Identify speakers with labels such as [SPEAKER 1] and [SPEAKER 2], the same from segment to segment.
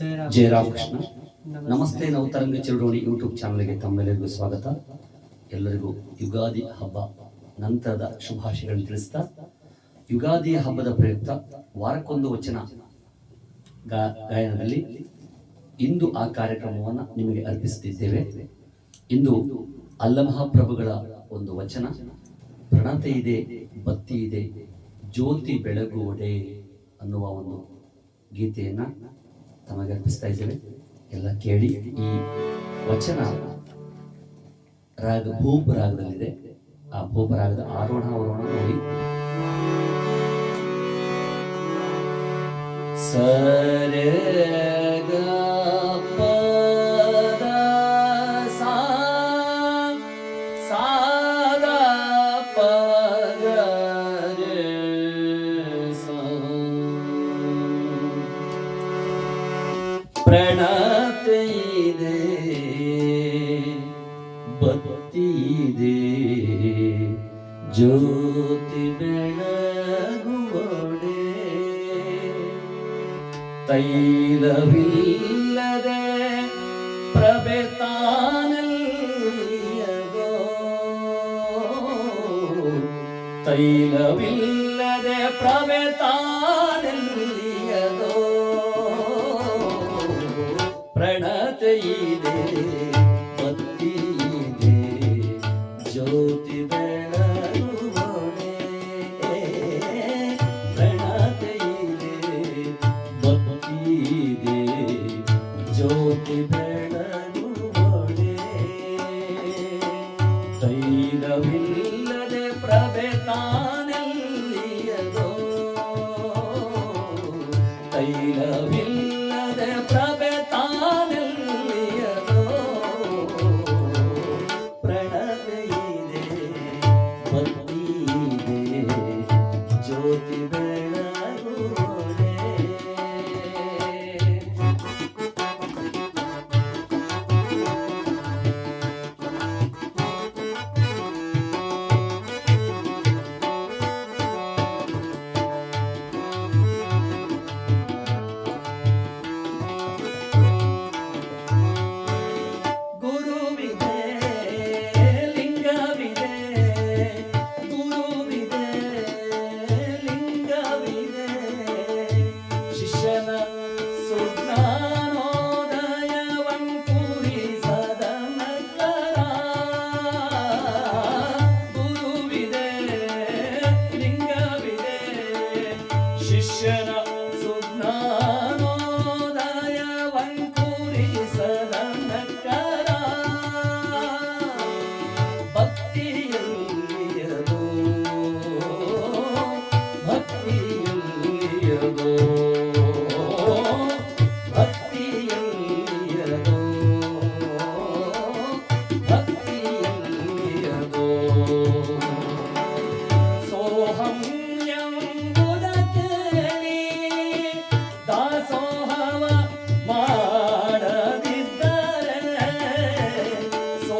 [SPEAKER 1] ಜಯರಾಮಕೃಷ್ಣ. ನಮಸ್ತೆ ನವತರಂಗ ಚಿರುಡೋಣಿ ಯೂಟ್ಯೂಬ್ ಚಾನಲ್ಗೆ ತಮ್ಮೆಲ್ಲರಿಗೂ ಸ್ವಾಗತ. ಎಲ್ಲರಿಗೂ ಯುಗಾದಿ ಹಬ್ಬ ನಂತರದ ಶುಭಾಶಯಗಳನ್ನು ತಿಳಿಸ್ತಾ ಯುಗಾದಿಯ ಹಬ್ಬದ ಪ್ರಯುಕ್ತ ವಾರಕ್ಕೊಂದು ವಚನ ಗಾಯನದಲ್ಲಿ ಇಂದು ಆ ಕಾರ್ಯಕ್ರಮವನ್ನು ನಿಮಗೆ ಅರ್ಪಿಸುತ್ತಿದ್ದೇವೆ ಇಂದು ಅಲ್ಲಮಹಾಪ್ರಭುಗಳ ಒಂದು ವಚನ, ಪ್ರಣತೆ ಇದೆ ಬತ್ತಿ ಇದೆ, ಜ್ಯೋತಿ ಬೆಳಗೋಡೆ ಅನ್ನುವ ಒಂದು ಗೀತೆಯನ್ನ ತಮಗೆ ಅರ್ಪಿಸ್ತಾ ಇದ್ದೇವೆ. ಎಲ್ಲ ಕೇಳಿ ಈ ವಚನ ರಾಗ ಭೂಪ ರಾಗದಲ್ಲಿದೆ ಆ ಭೂಪ ರಾಗದ ಆರೋಹಣ ಅವರೋಹಣ ನೋಡಿ. ಸರಗ പ്രണത്തെയ്ത് ഭക്തിയ്ത് ജ്യോതി വെളകുവോടെ തൈലവില്ലതെ പ്രഭത്താനല്ലയോ തൈലവില്ലതെ പ്രഭത്താനല്ലയോ ധൈര്യമില്ലതെ പ്രഭെ താനെല്ലിയതോ തൈലവി Krishna.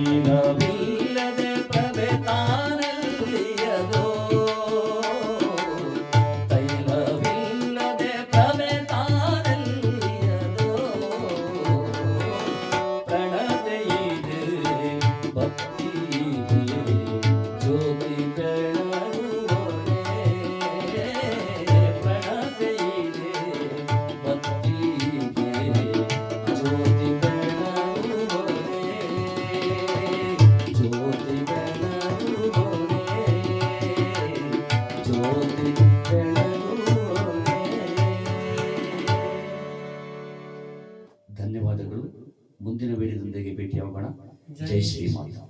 [SPEAKER 1] মদিনা 真是没想到。